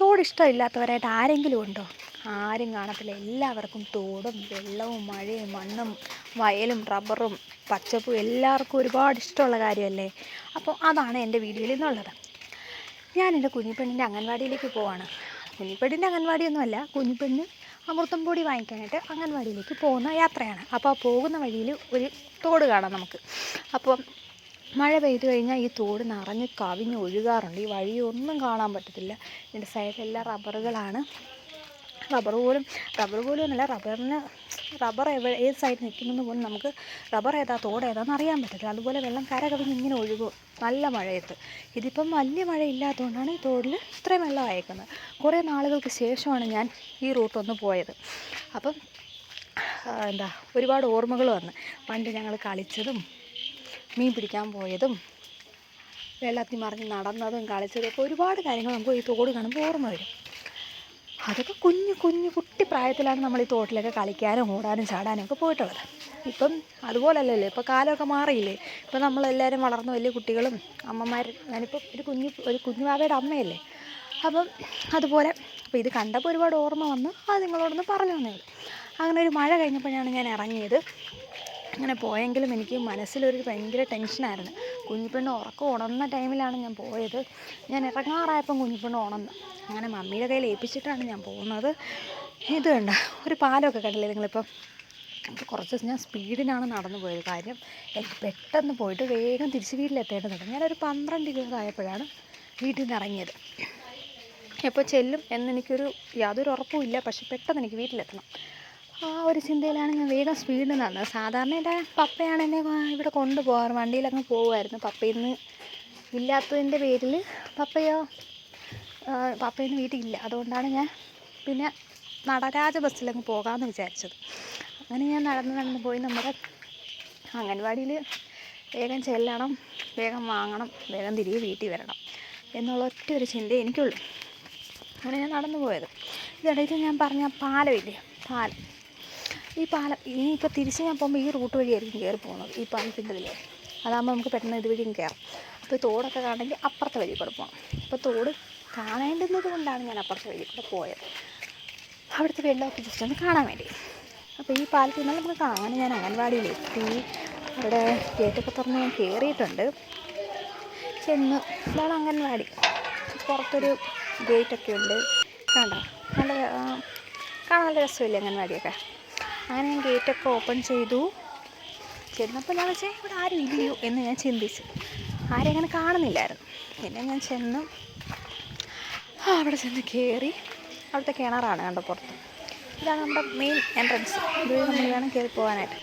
തോട് ഇഷ്ടമില്ലാത്തവരായിട്ട് ആരെങ്കിലും ഉണ്ടോ? ആരും കാണത്തില്ല. എല്ലാവർക്കും തോടും വെള്ളവും മഴയും മണ്ണും വയലും റബ്ബറും പച്ചപ്പും എല്ലാവർക്കും ഒരുപാട് ഇഷ്ടമുള്ള കാര്യമല്ലേ? അപ്പോൾ അതാണ് എന്റെ വീഡിയോയിൽ നിന്നുള്ളത്. ഞാൻ എന്റെ കുഞ്ഞിപ്പെണ്ണിന്റെ അംഗൻവാടിയിലേക്ക് പോവാണ്. കുഞ്ഞിപ്പെണ്ണിന്റെ അംഗൻവാടിയൊന്നുമല്ല കുഞ്ഞിപ്പെണ്ണ് അമൃതം പൊടി വാങ്ങിക്കാനായിട്ട് അംഗൻവാടിയിലേക്ക് പോകുന്ന യാത്രയാണ്. അപ്പോൾ പോകുന്ന വഴിയിൽ ഒരു തോട് കാണാം നമുക്ക്. അപ്പം മഴ പെയ്തു കഴിഞ്ഞാൽ ഈ തോട് നിറഞ്ഞ് കവിഞ്ഞ് ഒഴുകാറുണ്ട്. ഈ വഴിയൊന്നും കാണാൻ പറ്റത്തില്ല. ഇതിന്റെ സൈഡിലെല്ലാം റബ്ബറുകളാണ് റബ്ബർ പോലും റബ്ബർ പോലും എന്നല്ല റബ്ബറിന് റബ്ബർ എവിടെ ഏത് സൈഡിൽ നിൽക്കുന്നെന്ന് പോലും നമുക്ക് റബ്ബർ ഏതാ തോട് ഏതാന്ന് അറിയാൻ പറ്റത്തില്ല. അതുപോലെ വെള്ളം കര കവിഞ്ഞ് ഇങ്ങനെ ഒഴുകും. നല്ല മഴയത്ത്. ഇതിപ്പം വലിയ മഴ ഇല്ലാത്തതുകൊണ്ടാണ് ഈ തോടിൽ ഇത്രയും വെള്ളം അയക്കുന്നത്. കുറേ നാളുകൾക്ക് ശേഷമാണ് ഞാൻ ഈ റൂട്ടൊന്ന് പോയത്. അപ്പം എന്താ ഒരുപാട് ഓർമ്മകൾ വന്ന്. പണ്ട് ഞങ്ങൾ കളിച്ചതും മീൻ പിടിക്കാൻ പോയതും വെള്ളത്തിൽ മറിഞ്ഞ് നടന്നതും കളിച്ചതും ഒക്കെ ഒരുപാട് കാര്യങ്ങൾ നമുക്ക് ഈ തോട് കാണുമ്പോൾ ഓർമ്മ വരും. അതൊക്കെ കുഞ്ഞു കുഞ്ഞു കുട്ടി പ്രായത്തിലാണ് നമ്മൾ ഈ തോട്ടിലൊക്കെ കളിക്കാനും ഓടാനും ചാടാനും ഒക്കെ പോയിട്ടുള്ളത്. ഇപ്പം അതുപോലല്ലല്ലോ ഇപ്പോൾ കാലമൊക്കെ മാറിയില്ലേ. ഇപ്പം നമ്മളെല്ലാവരും വളർന്ന വലിയ കുട്ടികളും അമ്മമാർ ഞാനിപ്പോൾ ഒരു കുഞ്ഞു ഒരു കുഞ്ഞുവാവയുടെ അമ്മയല്ലേ. അപ്പം അതുപോലെ അപ്പോൾ ഇത് കണ്ടപ്പോൾ ഒരുപാട് ഓർമ്മ വന്നു അത് നിങ്ങളോടൊന്ന് പറഞ്ഞു തന്നേ അങ്ങനെ ഒരു മഴ കഴിഞ്ഞപ്പോഴാണ് ഞാൻ ഇറങ്ങിയത്. അങ്ങനെ പോയെങ്കിലും എനിക്ക് മനസ്സിലൊരു ഭയങ്കര ടെൻഷനായിരുന്നു. കുഞ്ഞിപ്പെണ്ണ് ഉറക്കം ഉണർന്ന ടൈമിലാണ് ഞാൻ പോയത്. ഞാൻ ഇറങ്ങാറായപ്പം കുഞ്ഞിപ്പെണ്ണ് ഉണർന്നു. അങ്ങനെ മമ്മിയുടെ കയ്യിൽ ഏൽപ്പിച്ചിട്ടാണ് ഞാൻ പോകുന്നത്. ഇത് കണ്ട ഒരു പാലമൊക്കെ കണ്ടില്ലേ നിങ്ങളിപ്പം? കുറച്ച് കുറച്ച് ഞാൻ സ്പീഡിനാണ് നടന്നു പോയത്. കാര്യം എനിക്ക് പെട്ടെന്ന് പോയിട്ട് വേഗം തിരിച്ച് വീട്ടിലെത്തേണ്ടതുണ്ട് ഞാനൊരു പന്ത്രണ്ട് ഇരുപത് ആയപ്പോഴാണ് വീട്ടിൽ നിന്ന് ഇറങ്ങിയത്. എപ്പോൾ ചെല്ലും എന്നെനിക്കൊരു യാതൊരു ഉറപ്പുമില്ല പക്ഷെ പെട്ടെന്ന് എനിക്ക് വീട്ടിലെത്തണം. ആ ഒരു ചിന്തയിലാണ് ഞാൻ വേഗം സ്പീഡിൽ നടന്നത്. സാധാരണ എന്റെ പപ്പയാണ് എന്നെ ഇവിടെ കൊണ്ടുപോകാറ്. വണ്ടിയിലങ്ങ് പോകുമായിരുന്നു പപ്പയിൽ നിന്ന് ഇല്ലാത്തതിന്റെ പേരിൽ പപ്പയോ ആ, പപ്പയിന്ന് വീട്ടിലില്ല. അതുകൊണ്ടാണ് ഞാൻ പിന്നെ നടരാജ ബസ്സിലങ്ങ് പോകാമെന്ന് വിചാരിച്ചത്. അങ്ങനെ ഞാൻ നടന്ന് നടന്ന് പോയി നമ്മുടെ അംഗൻവാടിയിൽ വേഗം ചെല്ലണം വേഗം വാങ്ങണം വേഗം തിരികെ വീട്ടിൽ വരണം എന്നുള്ള ഒറ്റ ഒരു ചിന്ത എനിക്കുള്ളൂ. അങ്ങനെ ഞാൻ നടന്നു പോയത്. ഇതിടയിൽ ഞാൻ പറഞ്ഞ പാലമില്ലേ? പാലം ഈ പാലം ഇനി ഇപ്പോൾ തിരിച്ച് ഞാൻ പോകുമ്പോൾ ഈ റൂട്ട് വഴിയായിരിക്കും കയറി പോകുന്നത് ഈ പാലത്തിന്റെ ഇതിൽ അതാകുമ്പോൾ നമുക്ക് പെട്ടെന്ന് ഇതുവഴിയും കയറാം അപ്പോൾ തോടൊക്കെ കാണണമെങ്കിൽ അപ്പുറത്തെ വഴി കൂടെ പോകണം അപ്പോൾ തോട് കാണേണ്ടുന്നത് കൊണ്ടാണ് ഞാൻ അപ്പുറത്തെ വഴി കൂടെ പോയത്. അവിടുത്തെ വെള്ളമൊക്കെ ജസ്റ്റ് ഒന്ന് കാണാൻ വേണ്ടി. അപ്പോൾ ഈ പാലത്തിൽ നിന്നാൽ നമുക്ക് കാണാം അങ്ങനെ ഞാൻ അംഗൻവാടിയിലെത്തി അവിടെ ഗേറ്റൊക്കെ തുറന്ന് ഞാൻ കയറിയിട്ടുണ്ട് ചെന്ന് ഇതാണ് അംഗൻവാടി. പുറത്തൊരു ഗേറ്റൊക്കെ ഉണ്ട്. കണ്ടോ? നല്ല കാണാൻ നല്ല രസമില്ലേ അംഗൻവാടിയൊക്കെ? അങ്ങനെ ഞാൻ ഗേറ്റൊക്കെ ഓപ്പൺ ചെയ്തു. ചെന്നപ്പോൾ ഞാൻ വെച്ചാൽ ഇവിടെ ആരും ഇല്ലയോ? എന്ന് ഞാൻ ചിന്തിച്ചു. ആരും അങ്ങനെ കാണുന്നില്ലായിരുന്നു. പിന്നെ ഞാൻ ചെന്ന്. അവിടെ ചെന്ന് കയറി അവിടുത്തെ കിണറാണ് കണ്ടോ പുറത്ത്. ഇതാണ് നമ്മുടെ മെയിൻ എൻട്രൻസ് ഇത് നമ്മൾ വേണം കയറി പോകാനായിട്ട്.